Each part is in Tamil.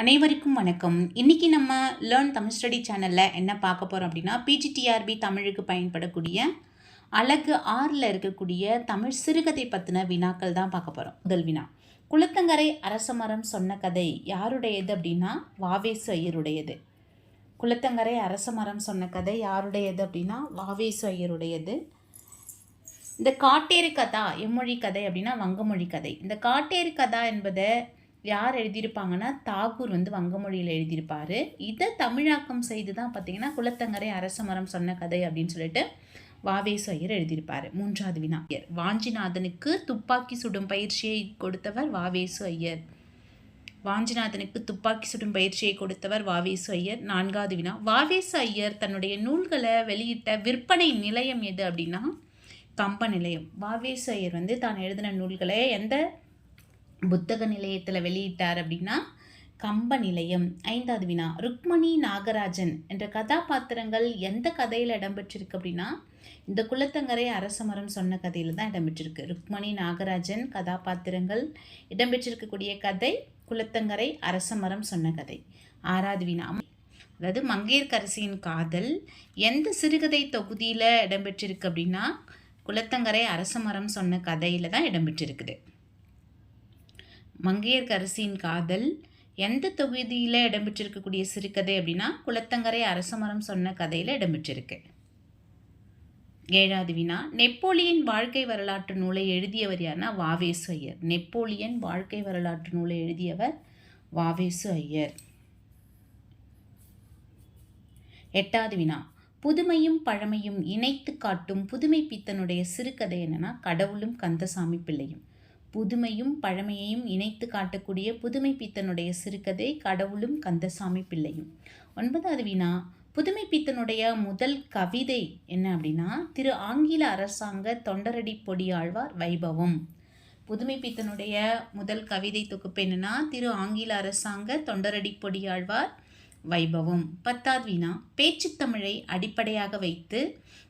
அனைவருக்கும் வணக்கம். இன்னைக்கு நம்ம லேர்ன் தமிழ் ஸ்டடி சேனலில் என்ன பார்க்க போகிறோம் அப்படின்னா பிஜிடிஆர்பி தமிழுக்கு பயன்படக்கூடிய அழகு ஆறில் இருக்கக்கூடிய தமிழ் சிறுகதை பற்றின வினாக்கள் தான் பார்க்க போகிறோம் முதல் வினா. குளத்தங்கரை அரசமரம் சொன்ன கதை யாருடையது அப்படின்னா வாவேசு ஐயருடையது. குளத்தங்கரை அரசமரம் சொன்ன கதை யாருடையது அப்படின்னா வாவேசு ஐயருடையது. இந்த காட்டேறு கதா எம்மொழி கதை அப்படின்னா வங்கமொழி கதை. இந்த காட்டேறு கதா என்பதை யார் எழுதியிருப்பாங்கன்னா தாகூர் வந்து வங்கமொழியில் எழுதியிருப்பார். இதை தமிழாக்கம் செய்து தான் பார்த்தீங்கன்னா குலத்தங்கரை அரசமரம் சொன்ன கதை அப்படின்னு சொல்லிட்டு வாவேசு ஐயர் எழுதியிருப்பார் மூன்றாவது வினா ஐயர் வாஞ்சிநாதனுக்கு துப்பாக்கி சுடும் பயிற்சியை கொடுத்தவர் வாவேசு ஐயர் வாஞ்சிநாதனுக்கு துப்பாக்கி சுடும் பயிற்சியை கொடுத்தவர் வாவேசு ஐயர் நான்காவது வினா. வாவேசு ஐயர் தன்னுடைய நூல்களை வெளியிட்ட விற்பனை நிலையம் எது அப்படின்னா கம்ப நிலையம் வாவேசு ஐயர் வந்து தான் எழுதின நூல்களை எந்த புத்தக நிலையத்தில் வெளியிட்டார் அப்படின்னா கம்ப நிலையம் ஐந்தாவது வினா ருக்மணி நாகராஜன் என்ற கதாபாத்திரங்கள் எந்த கதையில் இடம்பெற்றிருக்கு அப்படின்னா இந்த குலத்தங்கரை அரசமரம் சொன்ன கதையில் தான் இடம்பெற்றிருக்கு. ருக்மணி நாகராஜன் கதாபாத்திரங்கள் இடம்பெற்றிருக்கக்கூடிய கதை குலத்தங்கரை அரசமரம் சொன்ன கதை. ஆறாவது வினா. அதாவது மங்கையர்கரசியின் காதல் எந்த சிறுகதை தொகுதியில் இடம்பெற்றிருக்கு அப்படின்னா குலத்தங்கரை அரசமரம் சொன்ன கதையில் தான் இடம்பெற்றிருக்குது. மங்கையர்கரசியின் காதல் எந்த தொகுதியில் இடம்பெற்றிருக்கக்கூடிய சிறுகதை அப்படின்னா குளத்தங்கரை அரசமரம் சொன்ன கதையில் இடம்பெற்றிருக்கு. ஏழாவது வினா நெப்போலியன் வாழ்க்கை வரலாற்று நூலை எழுதியவர் யாருன்னா வாவேசு ஐயர். நெப்போலியன் வாழ்க்கை வரலாற்று நூலை எழுதியவர் வாவேசு ஐயர். எட்டாவது வினா புதுமையும் பழமையும் இணைத்து காட்டும் புதுமை பித்தனுடைய சிறுகதை என்னன்னா கடவுளும் கந்தசாமி பிள்ளையும். புதுமையும் பழமையையும் இணைத்து காட்டக்கூடிய புதுமை பித்தனுடைய சிறுகதை கடவுளும் கந்தசாமி பிள்ளையும். ஒன்பதாவது வினா புதுமை பித்தனுடைய முதல் கவிதை என்ன அப்படின்னா திரு ஆங்கில அரசாங்க தொண்டரடி பொடியாழ்வார் வைபவம். புதுமை பித்தனுடைய முதல் கவிதை தொகுப்பு என்னன்னா திரு ஆங்கில அரசாங்க தொண்டரடி பொடியாழ்வார் வைபவம். பத்தாவது வினா பேச்சுத்தமிழை அடிப்படையாக வைத்து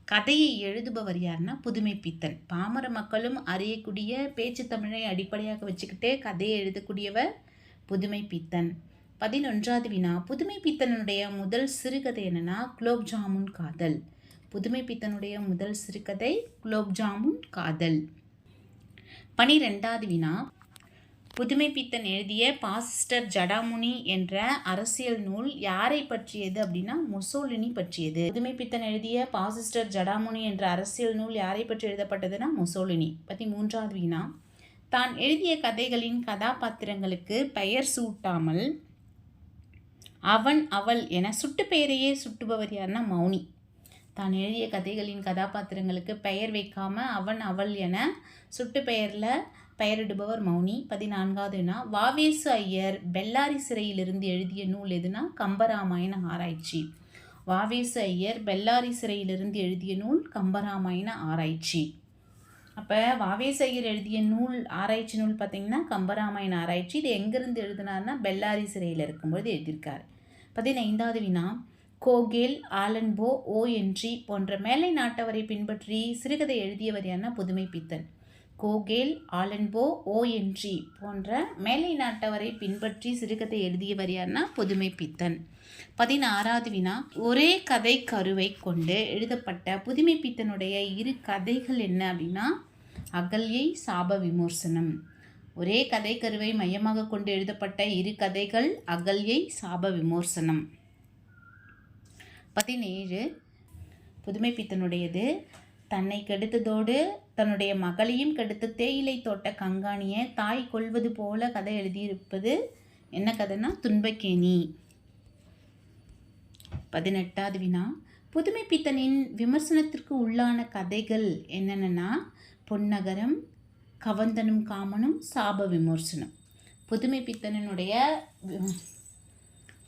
கதையை எழுதுபவர் யாருன்னா புதுமை பித்தன் பாமர மக்களும் அறியக்கூடிய பேச்சுத்தமிழை அடிப்படையாக வச்சுக்கிட்டே கதையை எழுதக்கூடியவர் புதுமை பித்தன் பதினொன்றாவது வினா புதுமை பித்தனுடைய முதல் சிறுகதை என்னென்னா குலோப் ஜாமுன் காதல். புதுமை பித்தனுடைய முதல் சிறுகதை குலோப் ஜாமுன் காதல். பனிரெண்டாவது வினா புதுமை பித்தன் எழுதிய பாசிஸ்டர் ஜடாமுனி என்ற அரசியல் நூல் யாரை பற்றியது அப்படின்னா முசோலினி பற்றியது. புதுமை பித்தன் எழுதிய பாசிஸ்டர் ஜடாமுனி என்ற அரசியல் நூல் யாரை பற்றி எழுதப்பட்டதுன்னா முசோலினி. பற்றி மூன்றாவது வீணா தான் எழுதிய கதைகளின் கதாபாத்திரங்களுக்கு பெயர் சூட்டாமல் அவன் அவள் என சுட்டு பெயரையே சுட்டுபவர் யாருன்னா மௌனி. தான் எழுதிய கதைகளின் கதாபாத்திரங்களுக்கு பெயர் வைக்காமல் அவன் அவள் என சுட்டு பெயரில் பெயரிடுபவர் மௌனி. பதினான்காவது வினா வாவேசு ஐயர் பெல்லாரி சிறையிலிருந்து எழுதிய நூல் எதுனா? கம்பராமாயண ஆராய்ச்சி. வாவேசு ஐயர் பெல்லாரி சிறையிலிருந்து எழுதிய நூல் கம்பராமாயண ஆராய்ச்சி. அப்போ வாவேசு ஐயர் எழுதிய நூல் ஆராய்ச்சி நூல் பார்த்திங்கன்னா கம்பராமாயண ஆராய்ச்சி. இது எங்கேருந்து எழுதினார்னா? பெல்லாரி சிறையில் இருக்கும்போது எழுதியிருக்கார். பதினைந்தாவது வினா கோகேல் ஆலன்போ ஓ என்றி போன்ற மேலை நாட்டவரை பின்பற்றி சிறுகதை எழுதியவர் யாருன்னா புதுமை பித்தன் கோகேல் ஆலன்போ ஓஎன்ஜி போன்ற மேலை நாட்டவரை பின்பற்றி சிறுகதை எழுதியவர் யார்னா புதுமை பித்தன். பதினாறாவது வினா. ஒரே கதை கருவை கொண்டு எழுதப்பட்ட புதுமை பித்தனுடைய இரு கதைகள் என்ன அப்படின்னா அகல்யை சாப விமர்சனம் ஒரே கதை கருவை மையமாக கொண்டு எழுதப்பட்ட இரு கதைகள் அகல்யை சாப விமர்சனம் பதினேழு. புதுமை பித்தனுடையது தன்னை கெடுத்ததோடு தன்னுடைய மகளையும் கெடுத்து தேயிலை தோட்ட கங்காணியை தாய் கொள்வது போல கதை எழுதியிருப்பது என்ன கதைனா துன்பக்கேணி. பதினெட்டாவது வினா. புதுமை பித்தனின் விமர்சனத்திற்கு உள்ளான கதைகள் என்னென்னா பொன்னகரம் கவந்தனும் காமனும் சாப விமர்சனம். புதுமை பித்தனனுடைய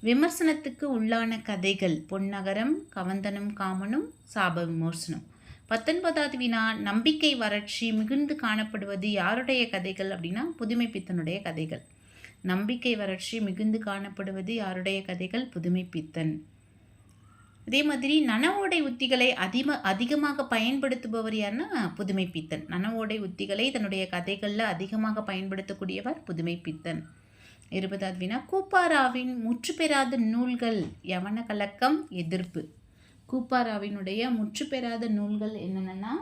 விமர்சனத்துக்கு உள்ளான கதைகள் பொன்னகரம் கவந்தனும் காமனும் சாப விமர்சனம். பத்தொன்பதாவது வினா நம்பிக்கை வறட்சி மிகுந்து காணப்படுவது யாருடைய கதைகள் அப்படின்னா புதுமை பித்தனுடைய கதைகள். நம்பிக்கை வறட்சி மிகுந்து காணப்படுவது யாருடைய கதைகள்? புதுமை பித்தன் அதே மாதிரி நனவோடை உத்திகளை அதிக அதிகமாக பயன்படுத்துபவர் யாருன்னா புதுமை பித்தன் நனவோடை உத்திகளை தன்னுடைய கதைகளில் அதிகமாக பயன்படுத்தக்கூடியவர் புதுமை பித்தன் இருபதாவது வினா கூப்பாராவின் முற்று பெறாத நூல்கள் யவன கலக்கம் எதிர்ப்பு. கூப்பாராவினுடைய முற்று பெறாத நூல்கள் என்னென்னா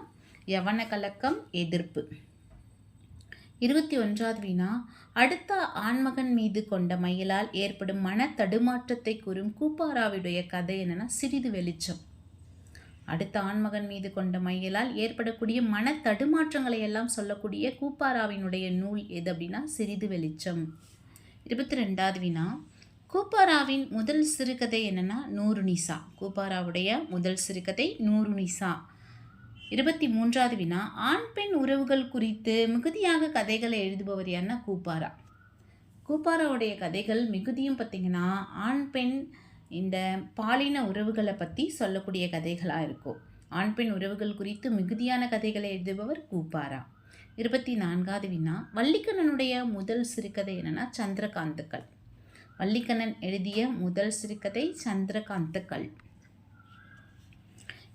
யவன கலக்கம் எதிர்ப்பு. இருபத்தி ஒன்றாவது வினா அடுத்த ஆண்மகன் மீது கொண்ட மயிலால் ஏற்படும் மன தடுமாற்றத்தை கூறும் கூப்பாராவுடைய கதை என்னென்னா? சிறிது வெளிச்சம். அடுத்த ஆண்மகன் மீது கொண்ட மையலால் ஏற்படக்கூடிய மன தடுமாற்றங்களை எல்லாம் சொல்லக்கூடிய கூப்பாராவினுடைய நூல் எது அப்படின்னா? சிறிது வெளிச்சம். இருபத்தி ரெண்டாவது வினா கூப்பாராவின் முதல் சிறுகதை என்னென்னா நூறு நிசா. கூப்பாராவுடைய முதல் சிறுகதை நூறு நிசா. இருபத்தி மூன்றாவது வினா ஆண் பெண் உறவுகள் குறித்து மிகுதியாக கதைகளை எழுதுபவர் யாருன்னா கூப்பாரா. கூப்பாராவுடைய கதைகள் மிகுதியும் பார்த்திங்கன்னா ஆண் பெண் இந்த பாலின உறவுகளை பற்றி சொல்லக்கூடிய கதைகளாக இருக்கும். ஆண் பெண் உறவுகள் குறித்து மிகுதியான கதைகளை எழுதுபவர் கூப்பாரா. இருபத்தி நான்காவது வினா வள்ளிக்கண்ணனுடைய முதல் சிறுகதை என்னென்னா சந்திரகாந்துக்கள். வள்ளிக்கண்ணன் எழுதிய முதல் சிறுகதை சந்திரகாந்தக்கள்.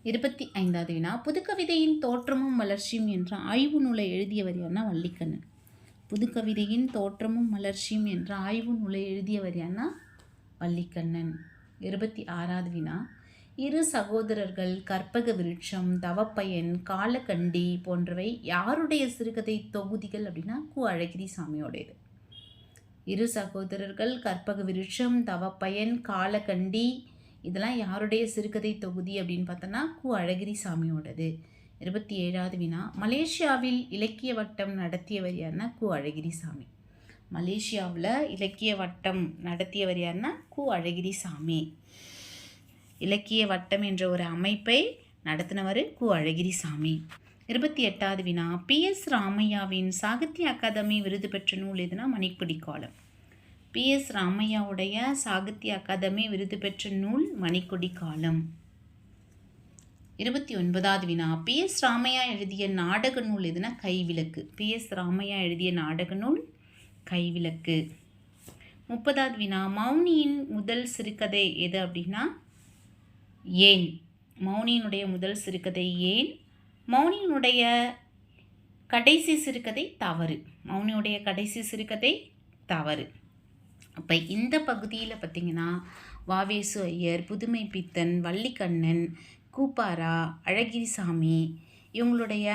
இருபத்தி ஐந்தாவது வினா. புதுக்கவிதையின் தோற்றமும் வளர்ச்சியும் என்ற ஆய்வு நூலை எழுதியவர் யாருன்னா வள்ளிக்கண்ணன் புதுக்கவிதையின் தோற்றமும் வளர்ச்சியும் என்ற ஆய்வு நூலை எழுதியவர் யாருன்னா வள்ளிக்கண்ணன் இருபத்தி ஆறாவது வினா. இரு சகோதரர்கள் கற்பக விருட்சம் தவப்பயன் காலக்கண்டி போன்றவை யாருடைய சிறுகதை தொகுதிகள் அப்படின்னா கு. அழகிரி சாமியோடையது இரு சகோதரர்கள் கற்பக விருட்சம் தவப்பயன் காலக்கண்டி இதெல்லாம் யாருடைய சிறுகதை தொகுதி அப்படின்னு பார்த்தோன்னா கு. அழகிரி சாமியோடது இருபத்தி ஏழாவது வினா. மலேசியாவில் இலக்கிய வட்டம் நடத்தியவர் யாருன்னா கு. அழகிரி சாமி மலேசியாவில் இலக்கிய வட்டம் நடத்தியவர் யாருன்னா கு. அழகிரி சாமி இலக்கிய வட்டம் என்ற ஒரு அமைப்பை நடத்தினவர் கு. அழகிரி சாமி இருபத்தி எட்டாவது வினா. பி. எஸ். ராமையாவின் சாகித்ய அகாதமி விருது பெற்ற நூல் எதுனா? மணிப்பிடி காலம் பி. எஸ். ராமையாவுடைய சாகித்ய அகாதமி விருது பெற்ற நூல் மணிக்கொடி காலம் இருபத்தி ஒன்பதாவது வினா. பி. எஸ். ராமையா எழுதிய நாடக நூல் எதுனா? கைவிளக்கு. பி. எஸ். ராமையா எழுதிய நாடக நூல் கைவிளக்கு. முப்பதாவது வினா. மௌனியின் முதல் சிறுகதை எது அப்படின்னா? ஏன். மௌனியினுடைய முதல் சிறுகதை ஏன்? மௌனியினுடைய கடைசி சிறுகதை தவறு. மௌனியுடைய கடைசி சிறுகதை தவறு. அப்போ இந்த பகுதியில் பார்த்திங்கன்னா வாவேசு ஐயர் புதுமை பித்தன் வள்ளிக்கண்ணன் கூப்பாரா அழகிரிசாமி இவங்களுடைய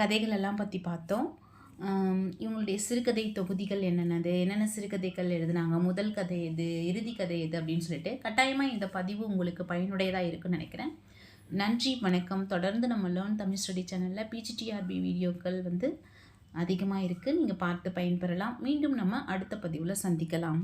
கதைகள் எல்லாம் பற்றி பார்த்தோம். இவங்களுடைய சிறுகதை தொகுதிகள் என்னென்னது என்னென்ன சிறுகதைகள் எழுதுனாங்க முதல் கதை எது இறுதி கதை எது அப்படின்னு சொல்லிட்டு கட்டாயமாக இந்த பதிவு உங்களுக்கு பயனுடையதாக இருக்குன்னு நினைக்கிறேன். நன்றி வணக்கம். தொடர்ந்து நம்ம லேர்ன் தமிழ் ஸ்டடி சேனலில் பிஜிடிஆர்பி வீடியோக்கள் வந்து அதிகமாக இருக்குது நீங்கள் பார்த்து பயன்பெறலாம். மீண்டும் நம்ம அடுத்த பதிவில் சந்திக்கலாம்.